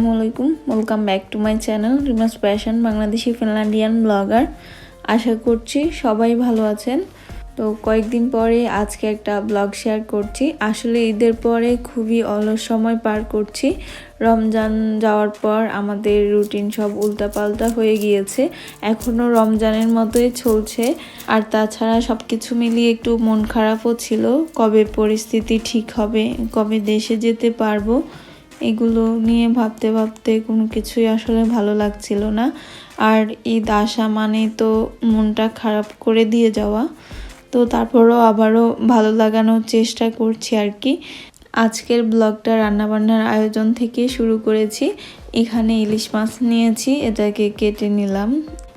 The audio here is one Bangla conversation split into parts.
আসসালামাইকুম welcome back to my channel রিমাস passion Bangladeshi Finlandian blogger আশা করছি সবাই ভালো আছেন। তো কয়েকদিন পরে আজকে একটা ব্লগ শেয়ার করছি। আসলে ঈদের পরে খুবই অলস সময় পার করছি। রমজান যাওয়ার পর আমাদের রুটিন সব উল্টাপাল্টা হয়ে গিয়েছে। এখনও রমজানের মতোই চলছে। আর তাছাড়া সব কিছু মিলিয়ে একটু মন খারাপও ছিল। কবে পরিস্থিতি ঠিক হবে, কবে দেশে যেতে পারব এগুলো নিয়ে ভাবতে ভাবতে কোনো কিছুই আসলে ভালো লাগছিল না। আর ঈদ আসা মানে তো মনটা খারাপ করে দিয়ে যাওয়া। তো তারপরও আবারও ভালো লাগানোর চেষ্টা করছি আর কি। আজকের ব্লগটা রান্নাবান্নার আয়োজন থেকে শুরু করেছি। এখানে ইলিশ মাছ নিয়েছি, এটাকে কেটে নিলাম।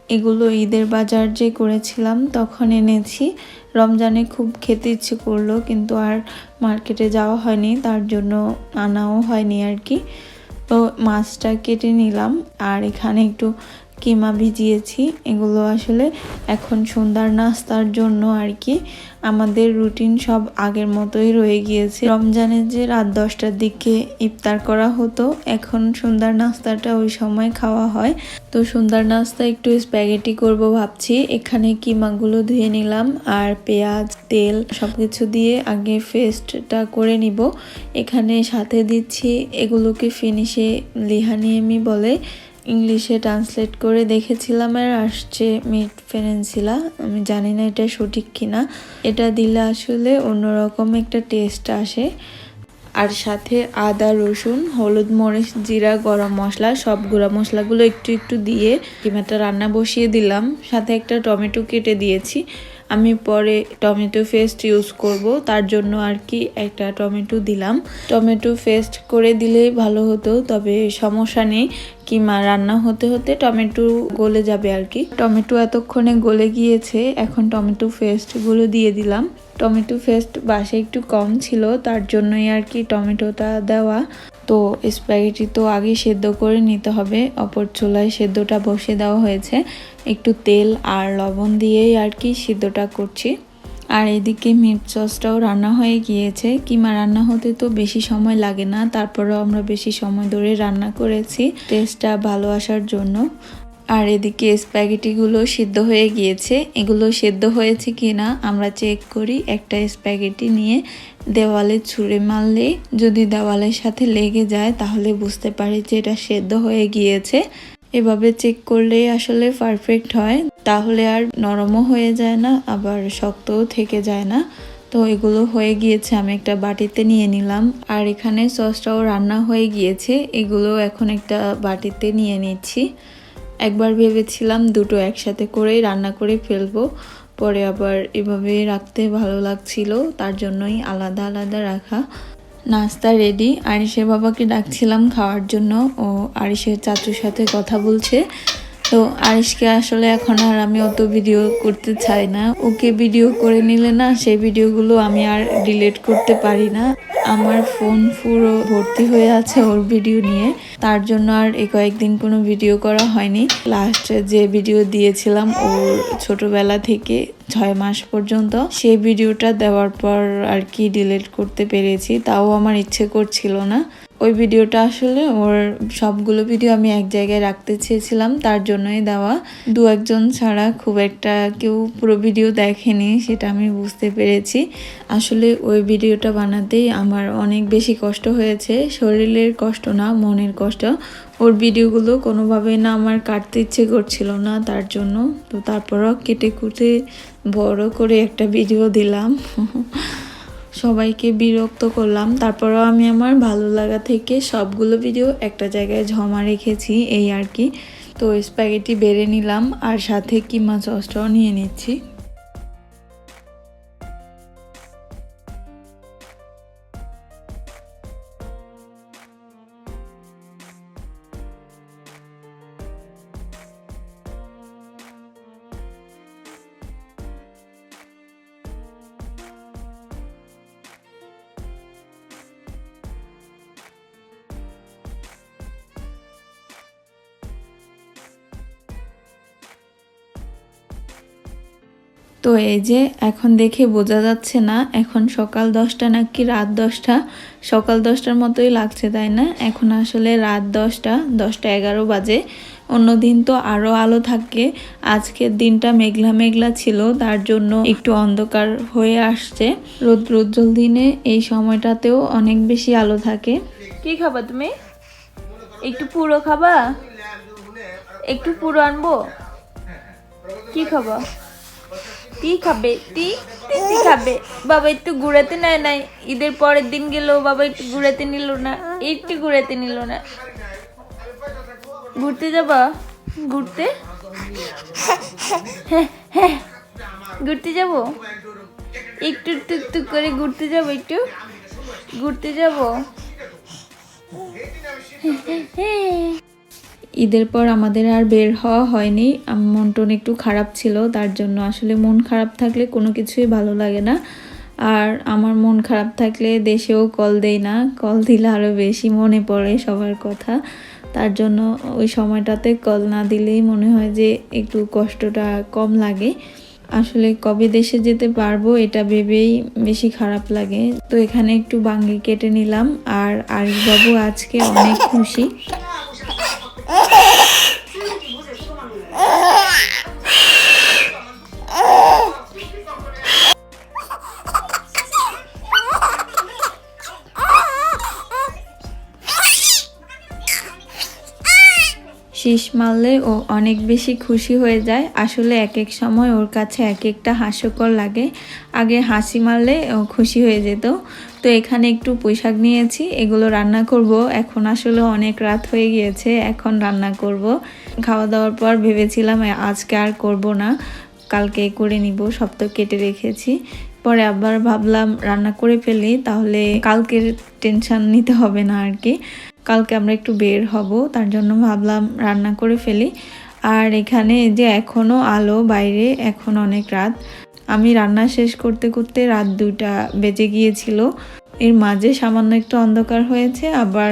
এগুলো ঈদের বাজার যে করেছিলাম, তখন এনেছি। রমজানে খুব খেতে ইচ্ছে করল, কিন্তু আর মার্কেটে যাওয়া হয়নি, তার জন্য আনাও হয়নি আর কি। তো মাছটা কেটে নিলাম, আর এখানে একটু কিমা ভিজিয়েছি, এগুলো আসলে এখন সন্ধ্যার নাস্তার জন্য আর কি। আমাদের রুটিন সব আগের মতোই রয়ে গিয়েছে। রমজানের যে রাত দশটার দিকে ইফতার করা হতো, এখন সন্ধ্যার নাস্তাটা ওই সময় খাওয়া হয়। তো সন্ধ্যার নাস্তা একটু স্প্যাগেটি করব ভাবছি। এখানে কিমাগুলো ধুয়ে নিলাম আর পেঁয়াজ, তেল সব কিছু দিয়ে আগে ফেস্টটা করে নিব। এখানে সাথে দিচ্ছি এগুলোকে ফিনিশে লিহানিয়েমি বলে। ইংলিশে ট্রান্সলেট করে দেখেছিলাম আর আসছে মিট ফেরেন্সিলা। আমি জানি না এটা সঠিক কিনা। এটা দিলে আসলে অন্যরকম একটা টেস্ট আসে। আর সাথে আদা, রসুন, হলুদ মরিচ, জিরা, গরম মশলা, সব গুঁড়া মশলাগুলো একটু একটু দিয়ে কিমাটা রান্না বসিয়ে দিলাম। সাথে একটা টমেটো কেটে দিয়েছি। আমি পরে টমেটো পেস্ট ইউজ করব। তার জন্য আর কি একটা টমেটো দিলাম। টমেটো পেস্ট করে দিলেই ভালো হতো, তবে সমস্যা নেই। কিমা রান্না হতে হতে টমেটো গলে যাবে আর কি। টমেটো এতক্ষণে গলে গিয়েছে, এখন টমেটো পেস্টগুলো দিয়ে দিলাম। টমেটো পেস্ট বাসে একটু কম ছিল, তার জন্যই আর কি টমেটোটা দেওয়া। তো স্প্যাগেটি তো আগে সেদ্ধ করে নিতে হবে। অপর চুলায় সেদ্ধটা বসে দেওয়া হয়েছে। একটু তেল আর লবণ দিয়েই আর কি সেদ্ধটা করছি। আর এদিকে মিট সসটাও রান্না হয়ে গিয়েছে। কিমা রান্না হতে তো বেশি সময় লাগে না, তারপরেও আমরা বেশি সময় ধরে রান্না করেছি। টেস্টটা ভালো আসার জন্য। আর এদিকে স্প্যাগেটিগুলো সিদ্ধ হয়ে গিয়েছে। এগুলো সেদ্ধ হয়েছে কি না আমরা চেক করি। একটা স্প্যাগেটি নিয়ে দেওয়ালে ছুঁড়ে মারলে যদি দেওয়ালের সাথে লেগে যায় তাহলে বুঝতে পারি যে এটা সেদ্ধ হয়ে গিয়েছে। এভাবে চেক করলে আসলে পারফেক্ট হয়। তাহলে আর নরমও হয়ে যায় না, আবার শক্তও থেকে যায় না। তো এগুলো হয়ে গিয়েছে, আমি একটা বাটিতে নিয়ে নিলাম। আর এখানে সসটাও রান্না হয়ে গিয়েছে, এগুলো এখন একটা বাটিতে নিয়ে নিচ্ছি। একবার ভেবেছিলাম দুটো একসাথে করেই রান্না করে ফেলব, পরে আবার এভাবে রাখতে ভালো লাগছিল, তার জন্যই আলাদা আলাদা রাখা। নাস্তা রেডি আরিসের বাবাকে ডাকছিলাম খাওয়ার জন্য, ও আরিসের চাচুর সাথে কথা বলছে। তো আরিশকে আসলে এখন আর আমি অত ভিডিও করতে চাই না। ওকে ভিডিও করে নিলে না, সেই ভিডিওগুলো আমি আর ডিলিট করতে পারি না। আমার ফোন পুরো ভর্তি হয়ে আছে ওর ভিডিও নিয়ে। তার জন্য আর এ কয়েকদিন কোনো ভিডিও করা হয়নি। লাস্ট যে ভিডিও দিয়েছিলাম ওর ছোটবেলা থেকে, ছয় মাস পর্যন্ত, সেই ভিডিওটা দেওয়ার পর আর কি ডিলিট করতে পেরেছি, তাও আমার ইচ্ছে করছিল না। ওই ভিডিওটা আসলে ওর সবগুলো ভিডিও আমি এক জায়গায় রাখতে চেয়েছিলাম, তার জন্যই দেওয়া। দু একজন ছাড়া খুব একটা কেউ পুরো ভিডিও দেখেনি, সেটা আমি বুঝতে পেরেছি। আসলে ওই ভিডিওটা বানাতেই আমার অনেক বেশি কষ্ট হয়েছে, শরীরের কষ্ট না, মনের কষ্ট। ওর ভিডিওগুলো কোনোভাবেই না আমার কাটতে ইচ্ছে করছিল না, তার জন্য। তো তারপরও কেটে কুটে বড় করে একটা ভিডিও দিলাম। সবাইকে বিরক্ত করলাম। তারপরও আমি আমার ভালো লাগা থেকে সবগুলো ভিডিও একটা জায়গায় জমা রেখেছি, এই আর কি। তো স্প্যাগেটি বেড়ে নিলাম আর সাথে কিমা সসটাও নিয়ে নিচ্ছি। তো এই যে এখন দেখে বোঝা যাচ্ছে না, এখন সকাল দশটা নাকি রাত দশটা। সকাল দশটার মতোই লাগছে, তাই না? এখন আসলে রাত দশটা দশটা এগারো বাজে। অন্যদিন তো আরও আলো থাকে। আজকের দিনটা মেঘলা মেঘলা ছিল, তার জন্য একটু অন্ধকার হয়ে আসছে। রৌদ্র উজ্জ্বল দিনে এই সময়টাতেও অনেক বেশি আলো থাকে। কি খাবা তুমি? একটু পুরো খাবা? একটু পুরো আনব? কি খাবা? টি খাবে, টি টি খাবে। বাবা একটু ঘুরাতে নেয় নাই। ঈদের পরের দিন গেল বাবা একটু ঘুরাতে নিল না, একটু ঘুরাতে নিল না। ঘুরতে যাবা? ঘুরতে? হ্যাঁ হ্যাঁ। ঘুরতে যাব? একটু টুক টুক করে ঘুরতে যাব একটু? ঘুরতে যাব? ঈদের পর আমাদের আর বের হওয়া হয়নি। মন টন একটু খারাপ ছিল, তার জন্য আসলে মন খারাপ থাকলে কোনো কিছুই ভালো লাগে না। আর আমার মন খারাপ থাকলে দেশেও কল দেই না। কল দিলে আরও বেশি মনে পড়ে সবার কথা। তার জন্য ওই সময়টাতে কল না দিলেই মনে হয় যে একটু কষ্টটা কম লাগে। আসলে কবে দেশে যেতে পারব এটা ভেবেই বেশি খারাপ লাগে। তো এখানে একটু বাঙ্গি কেটে নিলাম, আর আরিফবাবু আজকে অনেক খুশি। শীষ মারলে ও অনেক বেশি খুশি হয়ে যায়। আসলে এক এক সময় ওর কাছে এক একটা হাস্যকর লাগে। আগে হাসি মারলে ও খুশি হয়ে যেত। তো এখানে একটু পোশাক নিয়েছি, এগুলো রান্না করব। এখন আসলে অনেক রাত হয়ে গিয়েছে, এখন রান্না করব। খাওয়া দাওয়ার পর ভেবেছিলাম আজকে আর করব না, কালকে করে নিব, সব তো কেটে রেখেছি। পরে আবার ভাবলাম রান্না করে ফেলি, তাহলে কালকের টেনশন নিতে হবে না আর কি। কালকে আমরা একটু বের হব, তার জন্য ভাবলাম রান্না করে ফেলি। আর এখানে যে এখনও আলো বাইরে, এখন অনেক রাত। আমি রান্না শেষ করতে করতে রাত দুইটা বেজে গিয়েছিল। এর মাঝে সামান্য একটু অন্ধকার হয়েছে, আবার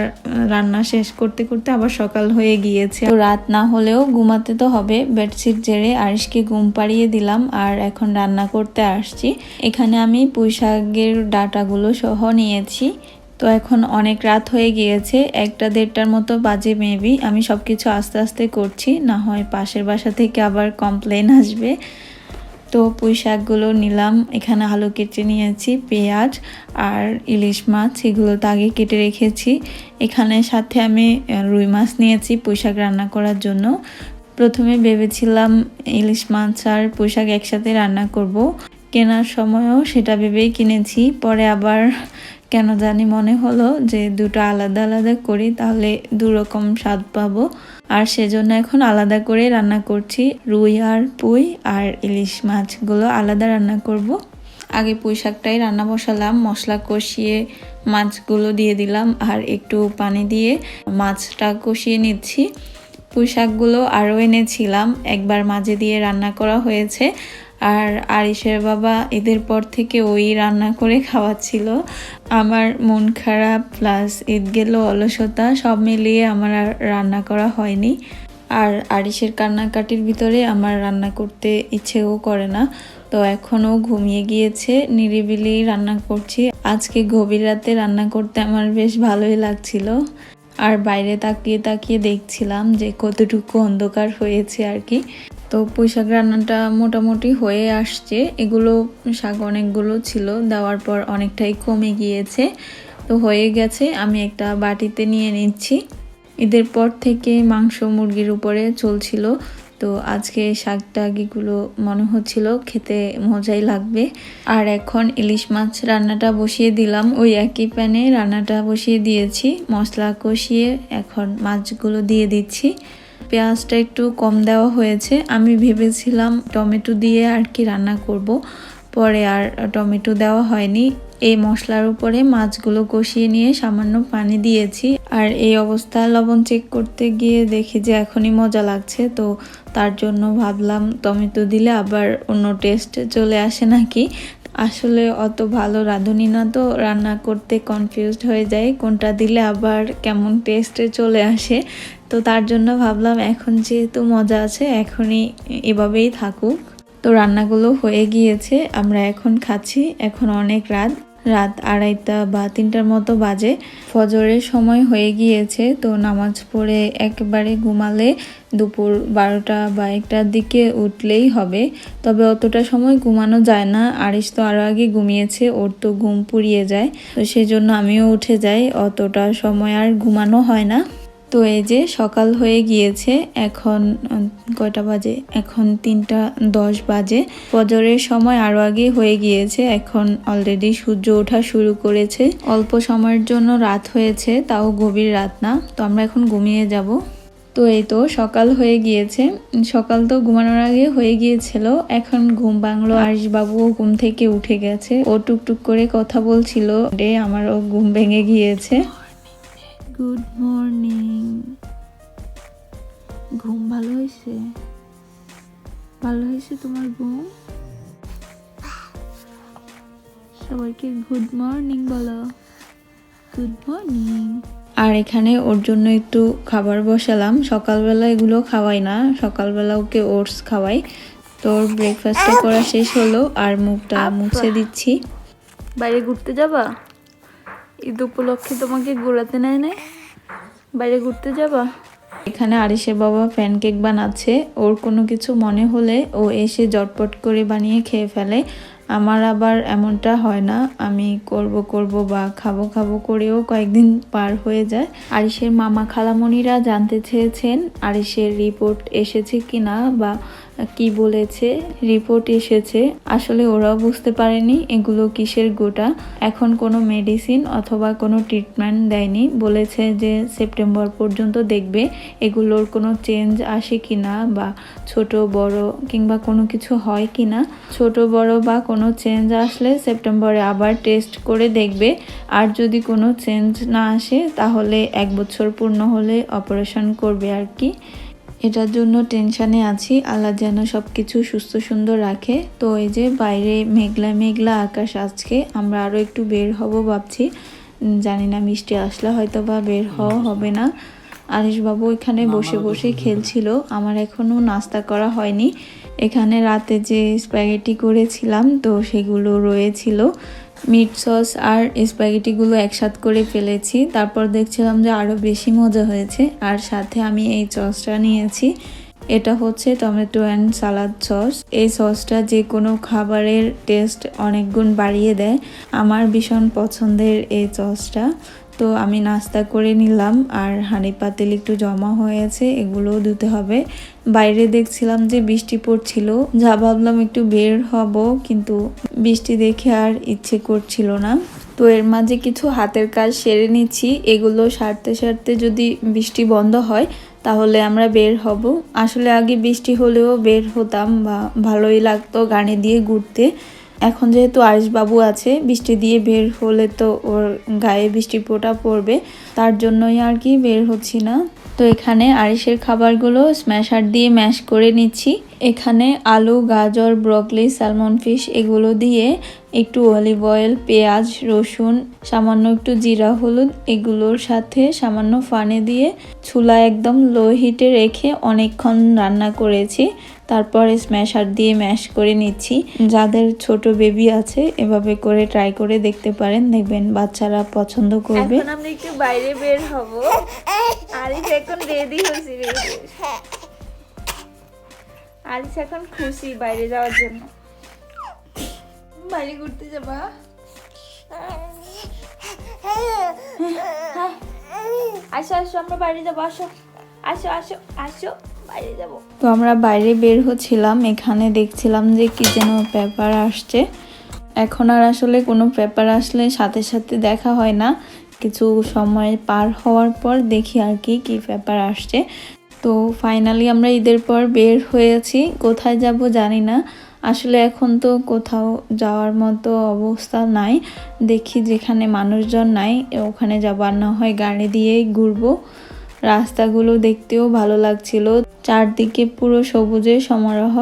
রান্না শেষ করতে করতে আবার সকাল হয়ে গিয়েছে। তো রাত না হলেও ঘুমাতে তো হবে। বেডশিট জেরে আরিশকে ঘুম পাড়িয়ে দিলাম আর এখন রান্না করতে আসছি। এখানে আমি পুঁইশাকের ডাটাগুলো সহ নিয়েছি। তো এখন অনেক রাত হয়ে গিয়েছে, একটা দেড়টার মতো বাজে মেবি আমি সব কিছু আস্তে আস্তে করছি, না হয় পাশের বাসা থেকে আবার কমপ্লেন আসবে। তো পুঁই শাকগুলো নিলাম, এখানে আলু কেটে নিয়েছি, পেঁয়াজ আর ইলিশ মাছ, এগুলো তো আগে কেটে রেখেছি। এখানে সাথে আমি রুই মাছ নিয়েছি পুঁই শাক রান্না করার জন্য। প্রথমে ভেবেছিলাম ইলিশ মাছ আর পুঁই শাক একসাথে রান্না করব। কেনার সময়ও সেটা ভেবেই কিনেছি, পরে আবার কেন জানি মনে হলো যে দুটো আলাদা আলাদা করি, তাহলে দু রকম স্বাদ পাবো। আর সেজন্য এখন আলাদা করে রান্না করছি, রুই আর পুঁই আর ইলিশ মাছগুলো আলাদা রান্না করব। আগে পুঁই শাকটাই রান্না বসালাম, মশলা কষিয়ে মাছগুলো দিয়ে দিলাম, আর একটু পানি দিয়ে মাছটা কষিয়ে নিচ্ছি। পুঁই শাকগুলো আরও এনেছিলাম, একবার মাঝে দিয়ে রান্না করা হয়েছে। আর আরিশের বাবা ঈদের পর থেকে ওই রান্না করে খাওয়াচ্ছিল। আমার মন খারাপ প্লাস ঈদ গেল, অলসতা, সব মিলিয়ে আমার আর রান্না করা হয়নি। আর আরিশের কান্নাকাটির ভিতরে আমার রান্না করতে ইচ্ছেও করে না। তো এখনও ঘুমিয়ে গিয়েছে, নিরিবিলি রান্না করছি। আজকে গভীর রাতে রান্না করতে আমার বেশ ভালোই লাগছিল। আর বাইরে তাকিয়ে তাকিয়ে দেখছিলাম যে কতটুকু অন্ধকার হয়েছে আর কি। তো পুঁইশাক রান্নাটা মোটামুটি হয়ে আসছে। এগুলো শাক অনেকগুলো ছিল, দেওয়ার পর অনেকটাই কমে গিয়েছে। তো হয়ে গেছে, আমি একটা বাটিতে নিয়ে নিচ্ছি। ঈদের পর থেকে মাংস মুরগির উপরে চলছিল। তো আজকে শাক টাগিগুলো মনে হচ্ছিল খেতে মজাই লাগবে। আর এখন ইলিশ মাছ রান্নাটা বসিয়ে দিলাম। ওই একই প্যানে রান্নাটা বসিয়ে দিয়েছি। মশলা কষিয়ে এখন মাছগুলো দিয়ে দিচ্ছি। পেঁয়াজটা একটু কম দেওয়া হয়েছে। আমি ভেবেছিলাম টমেটো দিয়ে আর কি রান্না করব। পরে আর টমেটো দেওয়া হয়নি। এই মশলার উপরে মাছগুলো কষিয়ে নিয়ে সামান্য পানি দিয়েছি। আর এই অবস্থা লবণ চেক করতে গিয়ে দেখি যে এখনই মজা লাগছে। তো তার জন্য ভাবলাম টমেটো দিলে আবার অন্য টেস্ট চলে আসে নাকি? আসলে অত ভালো রাঁধুনি না তো। রান্না করতে কনফিউজড হয়ে যায় কোনটা দিলে আবার কেমন টেস্টে চলে আসে। তো তার জন্য ভাবলাম, এখন যেহেতু মজা আছে, এখনই এভাবেই থাকুক। তো রান্নাগুলো হয়ে গিয়েছে, আমরা এখন খাচ্ছি, এখন অনেক রাত রাত আড়াইটা বা তিনটার মতো বাজে। ফজরের সময় হয়ে গিয়েছে, তো নামাজ পড়ে একেবারে ঘুমালে দুপুর বারোটা বা একটার দিকে উঠলেই হবে। তবে অতটা সময় ঘুমানো যায় না আরিস তো আরও আগে ঘুমিয়েছে, ওর তো ঘুম পুড়িয়ে যায়। তো সেই জন্য আমিও উঠে যাই, অতটা সময় আর ঘুমানো হয় না। তো এই যে সকাল হয়ে গিয়েছে, এখন কয়টা বাজে? এখন তিনটা দশ বাজে। ফজরের সময় আরও আগে হয়ে গিয়েছে, এখন অলরেডি সূর্য ওঠা শুরু করেছে। অল্প সময়ের জন্য রাত হয়েছে, তাও গভীর রাত না, তো আমরা এখন ঘুমিয়ে যাব। তো এই তো সকাল হয়ে গিয়েছে সকাল তো ঘুমানোর আগে হয়ে গিয়েছিল, এখন ঘুম বাংলো আরিশ বাবুও ঘুম থেকে উঠে গেছে, ও টুকটুক করে কথা বলছিল রে আমারও ঘুম ভেঙে গিয়েছে। গুড মর্নিং ঘুম ভালো হয়েছে? ভালো হয়েছে তোমার ঘুম? সবাইকে গুড মর্নিং বলো। গুড মর্নিং আর এখানে ওর জন্য একটু খাবার বসালাম। সকালবেলা এগুলো খাওয়াই না। সকালবেলা ওকে ওটস খাওয়াই। তো ওর ব্রেকফাস্টটা করা শেষ হলো। আর মুখটা মুছে দিচ্ছি। বাইরে ঘুরতে যাবা? ঈদ উপলক্ষে তোমাকে ঘোরাতে নেয় নাই? বাইরে ঘুরতে যাবা? এখানে আরিসের বাবা প্যানকেক বানাচ্ছে। ওর কোনো কিছু মনে হলে ও এসে জটপট করে বানিয়ে খেয়ে ফেলে। আমার আবার এমনটা হয় না। আমি করব করব বা খাব খাব করেও কয়েকদিন পার হয়ে যায়। আরিসের মামা খালামণিরা জানতে চেয়েছেন আরিসের রিপোর্ট এসেছে কিনা বা কি বলেছে? রিপোর্ট এসেছে। আসলে ওরাও বুঝতে পারেনি এগুলো কিসের গোটা। এখন কোনো মেডিসিন অথবা কোনো ট্রিটমেন্ট দেয়নি। বলেছে যে সেপ্টেম্বর পর্যন্ত দেখবে এগুলোর কোনো চেঞ্জ আসে কিনা বা ছোট, বড় কিংবা কোনো কিছু হয় কি না ছোট, বড় বা কোনো চেঞ্জ আসলে সেপ্টেম্বরে আবার টেস্ট করে দেখবে। আর যদি কোনো চেঞ্জ না আসে তাহলে এক বছর পূর্ণ হলে অপারেশন করবে আর কি। এটার জন্য টেনশানে আছি। আল্লাহ যেন সব কিছু সুস্থ সুন্দর রাখে। তো এই যে বাইরে মেঘলা মেঘলা আকাশ আজকে আমরা আরও একটু বের হব ভাবছি। জানি না মিষ্টি আসলে হয়তো বা বের হওয়া হবে না। আরিশবাবু এখানে বসে বসে খেলছিল। আমার এখনও নাস্তা করা হয়নি। এখানে রাতে যে স্প্যাগেটি করেছিলাম তো সেগুলো রয়েছিল। মিট সস আর স্প্যাগেটিগুলো একসাথ করে ফেলেছি। তারপর দেখছিলাম যে আরও বেশি মজা হয়েছে। আর সাথে আমি এই সসটা নিয়েছি। এটা হচ্ছে টমেটো অ্যান্ড সালাদ সস। এই সসটা যে কোনো খাবারের টেস্ট অনেক গুণ বাড়িয়ে দেয়। আমার ভীষণ পছন্দের এই সসটা। তো আমি নাস্তা করে নিলাম আর হাঁড়ি পাতিল একটু জমা হয়েছে এগুলোও ধুতে হবে। বাইরে দেখছিলাম যে বৃষ্টি পড়ছিল, যা ভাবলাম একটু বের হব, কিন্তু বৃষ্টি দেখে আর ইচ্ছে করছিল না। তো এর মাঝে কিছু হাতের কাজ সেরে নিচ্ছি, এগুলো সারতে সারতে যদি বৃষ্টি বন্ধ হয়, তাহলে আমরা বের হব। আসলে আগে বৃষ্টি হলেও বের হতাম বা ভালোই লাগতো গানে দিয়ে ঘুরতে। এখন যেহেতু বাবু আছে, বৃষ্টি দিয়ে বের হলে তো ওর গায়ে বৃষ্টি পোটা পড়বে, তার জন্যই আর কি বের হচ্ছি না। তো এখানে আরিশের খাবারগুলো স্ম্যাশার দিয়ে ম্যাশ করে নিচ্ছি। এখানে আলু, গাজর, ব্রকলি স্যালমন ফিশ এগুলো দিয়ে একটু অলিভ অয়েল, পেঁয়াজ, রসুন, সামান্য একটু জিরা, হলুদ এগুলোর সাথে সামান্য ফানে দিয়ে ছুলা একদম লো হিটে রেখে অনেকক্ষণ রান্না করেছি। তারপরে স্ম্যাশার দিয়ে ম্যাশ করে নিচ্ছি। যাদের ছোট বেবি আছে, এভাবে করে ট্রাই করে দেখতে পারেন, দেখবেন বাচ্চারা পছন্দ করবে। এখন আমরা একটু বাইরে বের হব। আর এখন রেডি হয়েছি। আরিস এখন খুশি বাইরে যাওয়ার জন্য। বাইরে ঘুরতে যাবা। আসো আসো আমরা বাইরে যাব আসো আসো আসো আসো বাইরে যাব। তো আমরা বাইরে বের হচ্ছিলাম এখানে দেখছিলাম যে কি যেন পেপার আসছে। এখন আর আসলে কোনো পেপার আসলে সাথে সাথে দেখা হয় না। কিছু সময় পার হওয়ার পর দেখি আর কি কি পেপার আসছে। তো ফাইনালি আমরা ঈদের পর বের হয়েছি। কোথায় যাব জানি না। আসলে এখন তো কোথাও যাওয়ার মতো অবস্থা নাই। দেখি যেখানে মানুষজন নাই, ওখানে যাবার না হয় গাড়ি দিয়েই ঘুরবো। রাস্তাগুলো দেখতেও ভালো লাগছিল। চারদিকে পুরো সবুজের সমারোহ।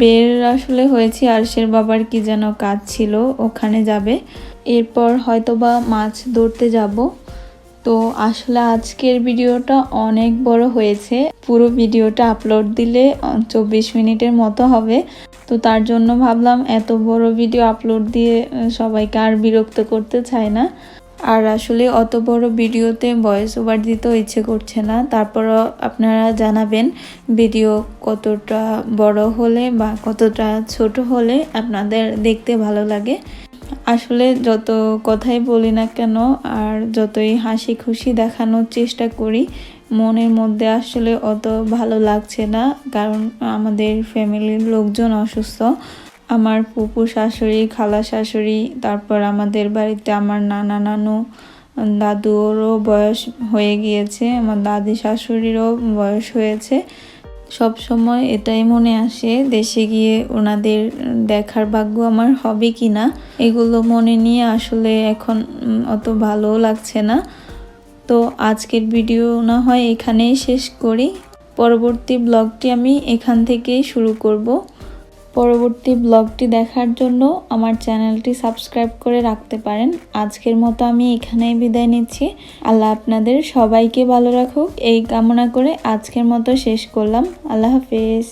বের আসলে হয়েছে আরশের বাবার কি যেন কাজ ছিল, ওখানে যাবে। এরপর হয়তোবা মাছ ধরতে যাব। তো আসলে আজকের ভিডিওটা অনেক বড় হয়েছে। পুরো ভিডিওটা আপলোড দিলে চব্বিশ মিনিটের মতো হবে। তো তার জন্য ভাবলাম এত বড় ভিডিও আপলোড দিয়ে সবাইকে আর বিরক্ত করতে চাই না। আর আসলে অত বড় ভিডিওতে ভয়েস ওভার দিতেও ইচ্ছে করছে না। তারপরও আপনারা জানাবেন ভিডিও কতটা বড় হলে বা কতটা ছোট হলে আপনাদের দেখতে ভালো লাগে। আসলে যত কথাই বলি না কেন আর যতই হাসি খুশি দেখানোর চেষ্টা করি, মনের মধ্যে আসলে অত ভালো লাগছে না। কারণ আমাদের ফ্যামিলির লোকজন অসুস্থ। আমার পুপু শাশুড়ি, খালা শাশুড়ি, তারপর আমাদের বাড়িতে আমার নানা নানু, দাদুরও বয়স হয়ে গিয়েছে, আমার দাদি শাশুড়িরও বয়স হয়েছে। সব সময় এটাই মনে আসে, দেশে গিয়ে ওনাদের দেখার ভাগ্য আমার হবে কি না, এগুলো মনে নিয়ে আসলে এখন অত ভালো লাগছে না। তো আজকের ভিডিও না হয় এখানেই শেষ করি। পরবর্তী ব্লগটি আমি এখান থেকেই শুরু করব। পরবর্তী ব্লগটি দেখার জন্য আমার চ্যানেলটি সাবস্ক্রাইব করে রাখতে পারেন। আজকের মতো আমি এখানেই বিদায় নিচ্ছি। আল্লাহ আপনাদের সবাইকে ভালো রাখুক। এই কামনা করে আজকের মতো শেষ করলাম। আল্লাহ হাফেজ।